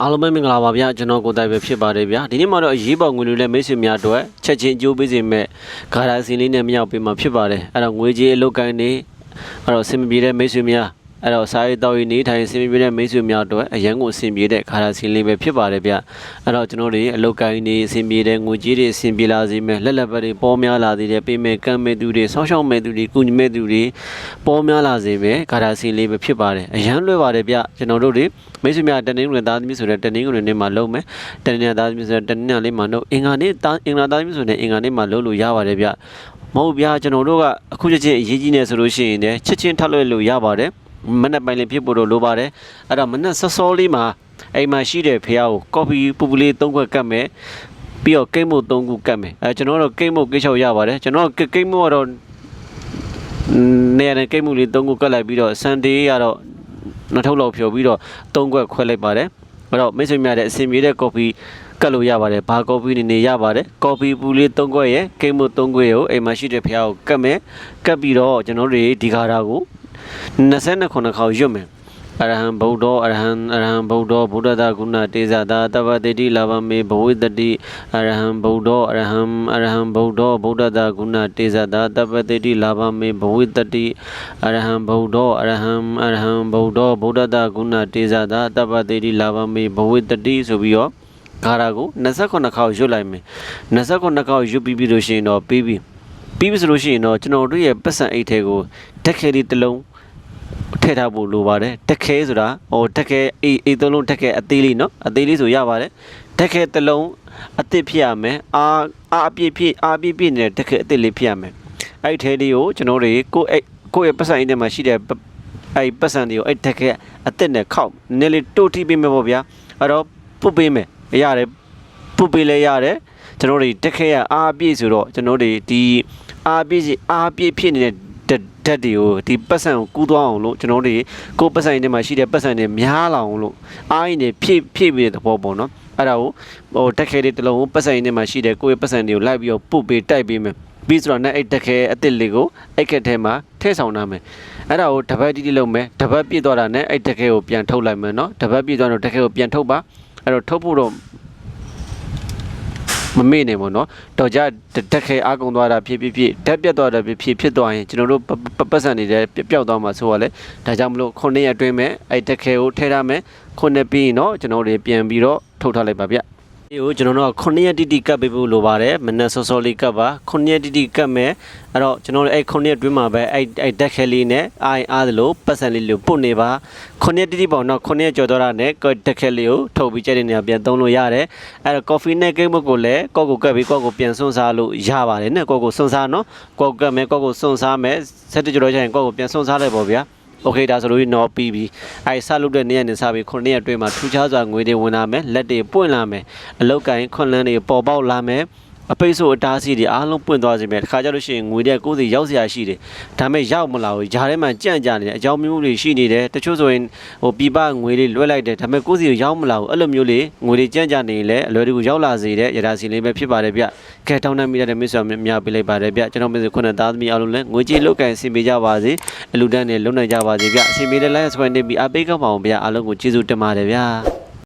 အားလုံးပဲမင်္ဂလာပါဗျာကျွန်တော်ကိုယ်တိုင်ပဲဖြစ်ပါတယ်ဗျာဒီနေ့မှာတော့အရေးပေါ်ငွေတွေနဲ့မိတ်ဆွေများအတွက်ချက်ချင်းကြိုးပေးစီမဲ့ဂါရာစီလေးနဲ့မရောက်ပေးမှာဖြစ်ပါတယ်အဲ့တော့ငွေကြေးအလုပ်ကိုင်းနေအဲ့တော့အဆင်မပြေတဲ့မိတ်ဆွေများ အဲ့တော့စားရေးတောက်ရေးနေထိုင်အဆင်မပြေတဲ့မိတ်ဆွေများအတွက်အရန်ကိုအဆင်ပြေတဲ့ဂါရာစီလေးပဲဖြစ်ပါတယ်ဗျာအဲ့တော့ကျွန်တော်တွေအလုပ်ကိုင်းနေအဆင်ပြေတဲ့ငွေကြေးတွေအဆင်ပြေလာစေမဲ့လက်လက်ပတ်တွေပေါ်များလာစေတဲ့ပေးမဲ့ကမ်းမဲ့သူတွေဆောင်းရှောင်းမဲ့သူတွေကုညီမဲ့သူတွေပေါ်များလာစေမဲ့ဂါရာစီလေးပဲဖြစ်ပါတယ်အရန်လွယ်ပါတယ်ဗျကျွန်တော်တို့တွေမိတ်ဆွေများတနင်္ဂနွေသားသမီးဆိုတဲ့တနင်္ဂနွေနေ့မှာလုံးမယ်တနင်္လာသားသမီးဆိုတဲ့တနင်္လာလေးမှာလုံးအင်္ဂါနေ့သားအင်္ဂါသားသမီးဆိုတဲ့အင်္ဂါနေ့မှာလုံးလို့ရပါတယ်ဗျမဟုတ်ဗျာကျွန်တော်တို့ကအခုချက်ချင်းအရေးကြီးနေဆိုလို့ရှိရင်လည်းချက်ချင်းထပ်လွှဲလို့ရပါတယ် မနေ့ပိုင်းလေးဖြစ်ဖို့တော့လိုပါတယ်အဲ့တော့မနေ့စောစောလေးမှာအိမ်မှာရှိတဲ့ဖះကိုကော်ဖီပူပူလေး၃ခွက်ကတ်မယ်ပြီးတော့ကိတ်မို့၃ခုကတ်မယ်အဲကျွန်တော်တို့ကိတ်မို့ကိတ်ချောက်ရပါတယ်ကျွန်တော်ကိတ်မို့ကတော့နေရာနဲ့ကိတ်မှုလေး၃ခုကတ်လိုက်ပြီးတော့စန်ဒေးကတော့နှစ်ထုပ်လောက်ဖြော်ပြီးတော့၃ခွက်ခွဲလိုက်ပါတယ်အဲ့တော့မိတ်ဆွေများတဲ့အဆင်ပြေတဲ့ကော်ဖီကတ်လို့ရပါတယ်ဘာကော်ဖီနေနေရပါတယ်ကော်ဖီပူလေး၃ခွက်ရဲ့ကိတ်မှု၃ခွက်ကိုအိမ်မှာရှိတဲ့ဖျားကိုကတ်မယ်ကတ်ပြီးတော့ကျွန်တော်တို့ဒီခါတာကို 29ခုနှစ်ခေါက်ရွတ်မယ်အရဟံဗုဒ္ဓအရဟံအရဟံဗုဒ္ဓဗုဒ္ဓတာကုဏတေဇာတာတပ္ပတိတိလာဘမေဘဝိတတိအရဟံဗုဒ္ဓအရဟံအရဟံဗုဒ္ဓဗုဒ္ဓတာကုဏတေဇာတာတပ္ပတိတိလာဘမေဘဝိတတိအရဟံဗုဒ္ဓအရဟံအရဟံဗုဒ္ဓဗုဒ္ဓတာကုဏတေဇာတာတပ္ပတိတိလာဘမေဘဝိတတိဆိုပြီးတော့ခါရာကို29ခေါက်ရွတ်လိုက်မယ်29ခေါက်ရွတ်ပြီးပြီလို့ရှိရင်တော့ပြီးပြီပြီးပြီဆိုလို့ရှိရင်တော့ကျွန်တော်တို့ရဲ့ပတ်စံအိတ်ထဲကိုတက်ခဲလေးတစ်လုံး ထည့်ထားဖို့လိုပါတယ်တခဲဆိုတာဟိုတခဲအေးအေးသုံးလုံးတခဲအသေးလေးနော်အသေးလေးဆိုရပါတယ်တခဲတစ်လုံးအသစ်ဖြစ်ရမယ်အာအာအပြည့်ဖြစ်အာပြည့်ပြည့်နဲ့တခဲအသစ်လေးဖြစ်ရမယ်အဲ့ထဲလေးကိုကျွန်တော်တွေကိုအဲ့ကိုယ့်ရဲ့ပတ်စံအိမ်ထဲမှာရှိတဲ့အဲ့ပတ်စံတွေကိုအဲ့တခဲအသစ်နဲ့ခောက်နည်းလေးတိုးထိပေးမယ်ပေါ့ဗျာအဲ့တော့ပုတ်ပေးမယ်ရတယ်ပုတ်ပေးလဲရတယ်ကျွန်တော်တွေတခဲရအာပြည့်ဆိုတော့ကျွန်တော်တွေဒီအာပြည့်အာပြည့်ဖြစ်နေတဲ့ ဓာတ်ဓာတ်တွေကိုဒီပတ်စံကိုကူးသွားအောင်လို့ကျွန်တော်တို့ကိုယ်ပတ်စံတွေမှာရှိတဲ့ပတ်စံတွေများလာအောင်လို့အားရင်းတွေဖြည့်ဖြည့်ပြီးတဲ့သဘောပေါ့နော်အဲ့ဒါကိုဟိုတက်ခဲလေးတစ်လုံးကိုပတ်စံတွေမှာရှိတဲ့ကိုယ့်ရဲ့ပတ်စံတွေကိုလိုက်ပြီးတော့ပုတ်ပေးတိုက်ပေးမယ်ပြီးဆိုတော့နဲ့အဲ့တက်ခဲအစ်စ်လေးကိုအဲ့ခက်ထဲမှာထည့်ဆောင်ထားမယ်အဲ့ဒါကိုတပတ်တိတိလုပ်မယ်တပတ်ပြည့်သွားတာနဲ့အဲ့တက်ခဲကိုပြန်ထုတ်လိုက်မယ်နော်တပတ်ပြည့်သွားတော့တက်ခဲကိုပြန်ထုတ်ပါအဲ့တော့ထုတ်ဖို့တော့ မမေ့နေဘူးเนาะတော့ကြတက်ခဲအားကုန်သွားတာဖြစ်ဖြစ်ဖြစ်ဓာတ်ပြတ်သွားတာဖြစ်ဖြစ်ဖြစ်သွားရင်ကျွန်တော်တို့ပပတ်စံနေတဲ့ပျောက်သွားမှာဆိုတော့လေဒါကြောင့်မလို့ခုနှစ်ရက်အတွင်းမဲ့အဲ့တက်ခဲကိုထဲထားမယ်ခုနှစ်ပြီးရင်เนาะကျွန်တော်တို့ပြန်ပြီးတော့ထုတ်ထားလိုက်ပါဗျ ဒီကိုကျွန်တော်တို့ခုနှစ်ရက်တိတိကပ်ပေးဖို့လိုပါတယ်မနက်စောစောလေးကပ်ပါခုနှစ်ရက်တိတိကပ်မယ်အဲ့တော့ကျွန်တော်တို့အဲ့ခုနှစ်ရက်အတွင်းမှာပဲအဲ့အဲ့တက်ခဲလေးနဲ့အားရင်အားသလိုပတ်စံလေးလေးပုတ်နေပါခုနှစ်ရက်တိတိပေါ့နော်ခုနှစ်ရက်ကြော်တော့တာနဲ့တက်ခဲလေးကိုထုတ်ပြီးကြတဲ့နေရာပြန်သုံးလို့ရတယ်အဲ့တော့ coffee နဲ့ cake မုတ်ကိုလည်းကောက်ကိုကပ်ပြီးကောက်ကိုပြန်ဆွန်းစားလို့ရပါတယ်နဲ့ကောက်ကိုဆွန်းစားနော်ကောက်ကပ်မယ်ကောက်ကိုဆွန်းစားမယ်ဆက်တကြတော့ကျရင်ကောက်ကိုပြန်ဆွန်းစားလိုက်ပေါ့ဗျာ โอเคဒါဆိုလို့တော့ပြီးပြီအဲဆက်လုပ်တဲ့နေ့ရက်နဲ့စပြီးခုနှစ်ရက်အတွင်းမှာထူးခြားစွာငွေတွေဝင်လာမယ်လက်တွေပွင့်လာမယ်အလောက်ကိုင်းခွန်လန်းတွေပေါ်ပေါက်လာမယ် အပိတ်ဆို့အတားဆီးတွေအားလုံးပွင့်သွားစေမယ်တခါကြလို့ရှိရင်ငွေတဲ့ကိုယ်စီရောက်စရာရှိတယ်ဒါမဲ့ရောက်မလာဘူးဂျာထဲမှာကြန့်ကြာနေတဲ့အကြောင်းမျိုးတွေရှိနေတယ်တချို့ဆိုရင်ဟိုပြပငွေလေးလွှဲလိုက်တယ်ဒါမဲ့ကိုယ်စီရောက်မလာဘူးအဲ့လိုမျိုးလေးငွေတွေကြန့်ကြာနေရင်လည်းအလွယ်တကူရောက်လာစေတဲ့ရတာစီလေးပဲဖြစ်ပါတယ်ဗျကဲတောင်းတမိတဲ့မိတ်ဆွေများပြလိုက်ပါတယ်ဗျကျွန်တော်မိတ်ဆွေခုနှစ်သားသမီးအားလုံးလည်းငွေကြေးလောက်ကန်ဆင်ပေးကြပါစေအလူတန်းနဲ့လုံနိုင်ကြပါစေဗျအစီအမေတဲ့ line ဆွဲနေပြီးအပိတ်ကောင်းပါအောင်ဗျအားလုံးကိုကျေးဇူးတင်ပါတယ်ဗျာ